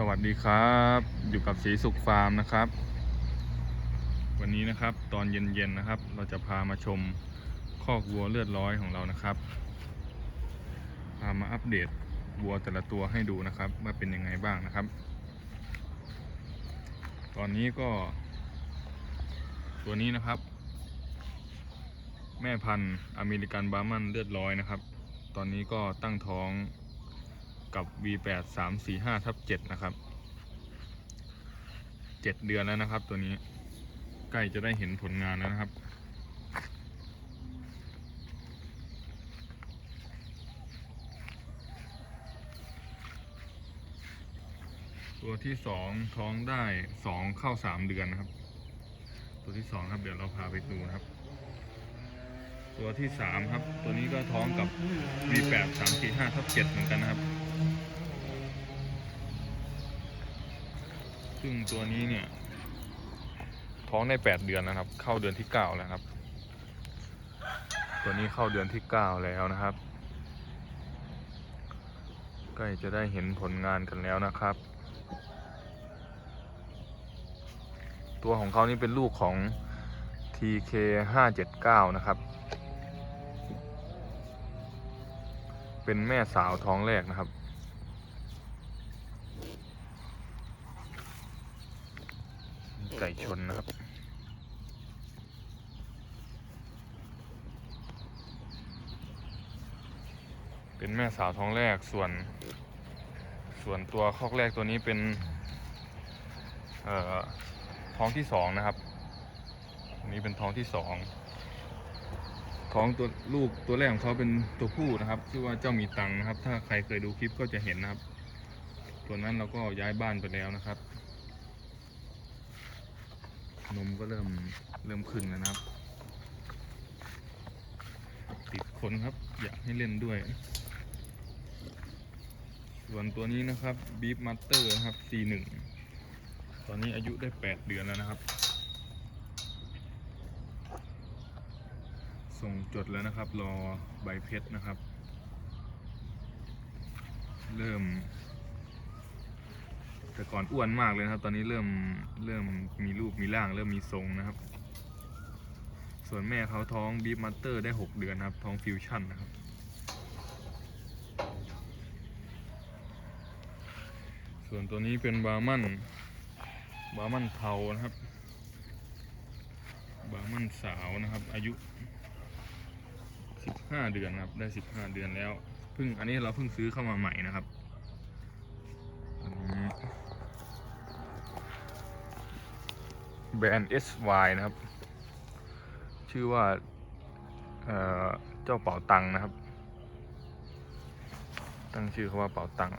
สวัสดีครับอยู่กับสีสุขฟาร์มนะครับ วันนี้นะครับตอนเย็นๆนะครับ เราจะพามาชมคอกวัวเลือดร้อยของเรานะครับ พามาอัปเดตวัวแต่ละตัวให้ดูนะครับว่าเป็นยังไงบ้างนะครับ ตอนนี้ก็ ตัวนี้นะครับ แม่พันธุ์อเมริกันบาร์มันเลือดร้อยนะครับ ตอนนี้ก็ตั้งท้อง กับ V8 3 4 5ทับ7นะครับ 7 เดือนแล้วนะครับ ตัวนี้ใกล้จะได้เห็นผลงานแล้วนะครับ ตัวที่สองท้องได้สองเข้าสามเดือนนะครับ ตัวที่สองครับเดี๋ยวเราพาไปดูนะครับตัวที่สามครับ ตัวนี้ก็ท้องกับ V8 3 4 5ทับ7เหมือนกันนะครับ ซึ่งตัวนี้เนี่ย ท้องได้8เดือนนะครับ เข้าเดือนที่9แล้วครับ ตัวนี้เข้าเดือนที่9แล้วนะครับ ใกล้จะได้เห็นผลงานกันแล้วนะครับ ตัวของเขานี่เป็นลูกของ TK 579นะครับ เป็นแม่สาวท้องแรกนะครับ ไก่ชนนะครับ เป็นแม่สาวท้องแรกส่วน ส่วนตัวคอกแรกตัวนี้เป็นเอ่อท้องที่สองนะครับนี้เป็นท้องที่สองท้องตัวลูกตัวแรกของเขาเป็นตัวผู้นะครับชื่อว่าเจ้ามีตังนะครับ ถ้าใครเคยดูคลิปก็จะเห็นนะครับ ตัวนั้นเราก็ย้ายบ้านไปแล้วนะครับนมก็เริ่มเริ่มขึ้นแล้วนะครับ ติดขนครับ อยากให้เล่นด้วย ส่วนตัวนี้นะครับบีฟมัตเตอร์นะครับ C1 ตอนนี้อายุได้ 8 เดือนแล้วนะครับ ส่งจดแล้วนะครับ รอใบเพชรนะครับ เริ่ม แต่ก่อนอ้วนมากเลยนะครับ ตอนนี้เริ่มเริ่มมีรูปมีร่าง เริ่มมีทรงนะครับ ส่วนแม่เขาท้องบีฟมัตเตอร์ได้ 6 เดือนนะครับ ท้องฟิวชั่นนะครับ ส่วนตัวนี้เป็นบาร์มันบาร์มันเทานะครับ บาร์มันสาวนะครับ อายุ 15 เดือนนะครับ ได้ 15 เดือนแล้วเพิ่งอันนี้เราเพิ่งซื้อเข้ามาใหม่นะครับแบรนด์ SY นะครับ ชื่อว่าเเจ้าเป่าตังนะครับ ตั้งชื่อเขาว่าเป่าตัง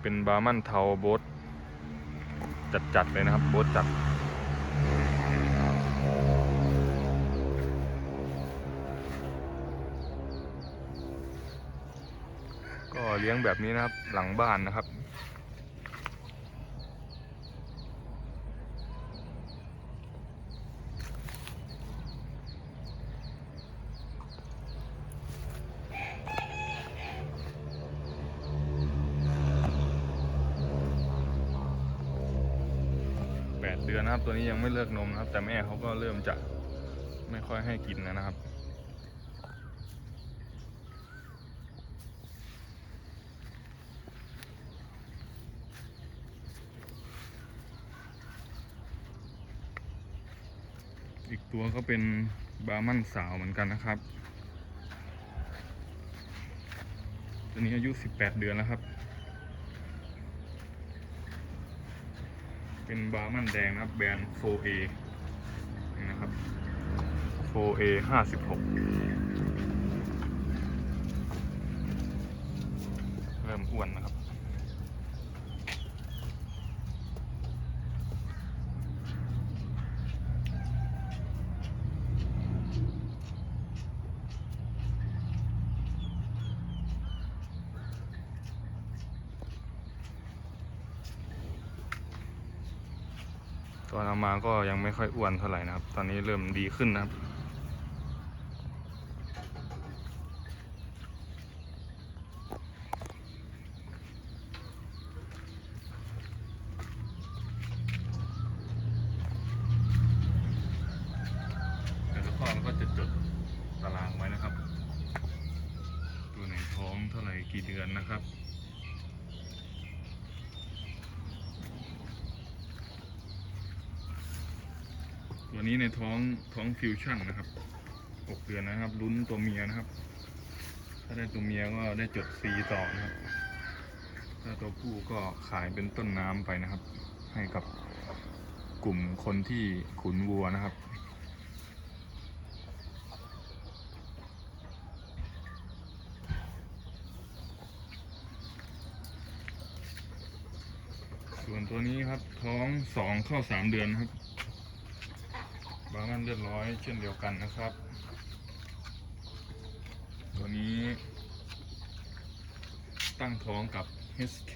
เป็นบาร์มันเทาโบสจัดๆเลยนะครับโบสจัดก็เลี้ยงแบบนี้นะครับหลังบ้านนะครับ เดือนนะครับ ตัวนี้ยังไม่เลิกนมนะครับ แต่แม่เขาก็เริ่มจะไม่ค่อยให้กินแล้วนะครับอีกตัวก็เป็นบาร์มันสาวเหมือนกันนะครับ ตัวนี้อายุ 18 เดือนแล้วครับ เป็นบาร์มันแดงนะครับแบรนด์ 4A นี่นะครับ 4A 56 เริ่มอ้วนนะครับ อนเอามาก็ยังไม่ค่อยอ้วนเท่าไหร่นะครับ ตอนนี้เริ่มดีขึ้นนะครับกี่เดือนนะครับ ตัวนี้ในท้องท้องฟิวชั่นนะครับ6เดือนนะครับลุ้นตัวเมียนะครับ ถ้าได้ตัวเมียก็ได้จดฟรีต่อนะครับ ถ้าตัวผู้ก็ขายเป็นต้นน้ำไปนะครับ ให้กับกลุ่มคนที่ขุนวัวนะครับส่วนตัวนี้ครับท้องสองเข้าสามเดือนครับ บามันเรียบร้อยเช่นเดียวกันนะครับ ตัวนี้ ตั้งท้องกับ HK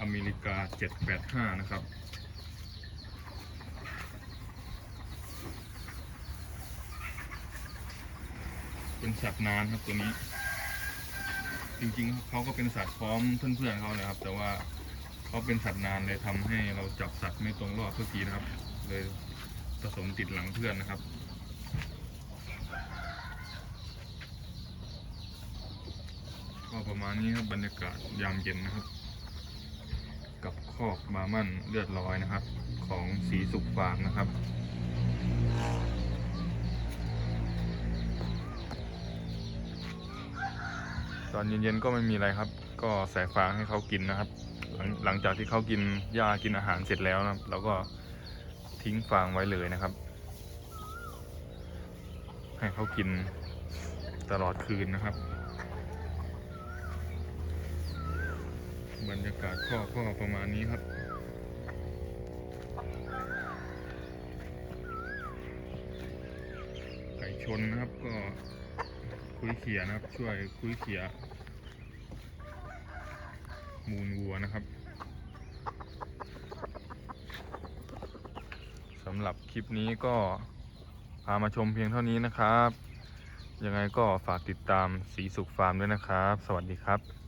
อเมริกา 785 นะครับเป็นสัตว์นานครับตัวนี้ จริงๆเขาก็เป็นสัตว์พร้อมเพื่อนๆเขาเลยครับ แต่ว่าเขาเป็นสัตว์นานเลยทำให้เราจับสัตว์ไม่ตรงรอบทุกทีนะครับ เลย ผสมติดหลังเพื่อนนะครับ ก็ประมาณนี้ครับบรรยากาศยามเย็นนะครับ กับคอกบามันเลือดร้อยนะครับ ของสีสุกฟาร์มนะครับตอนเย็นๆก็ไม่มีอะไรครับ ก็ใส่ฟางให้เขากินนะครับ หลหลังจากที่เขากินหญ้ากินอาหารเสร็จแล้วนะครับเราก็ ทิ้งฟางไว้เลยนะครับ ให้เขากินตลอดคืนนะครับ บรรยากาศข้อก็ประมาณนี้ครับไก่ชนนะครับก็คุยเขียนะครับ ช่วยคุยเขียมูลวัวนะครับสำ หรับคลิปนี้ก็พามาชมเพียงเท่านี้นะครับ ยังไงก็ฝากติดตามสีสุขฟาร์มด้วยนะครับ สวัสดีครับ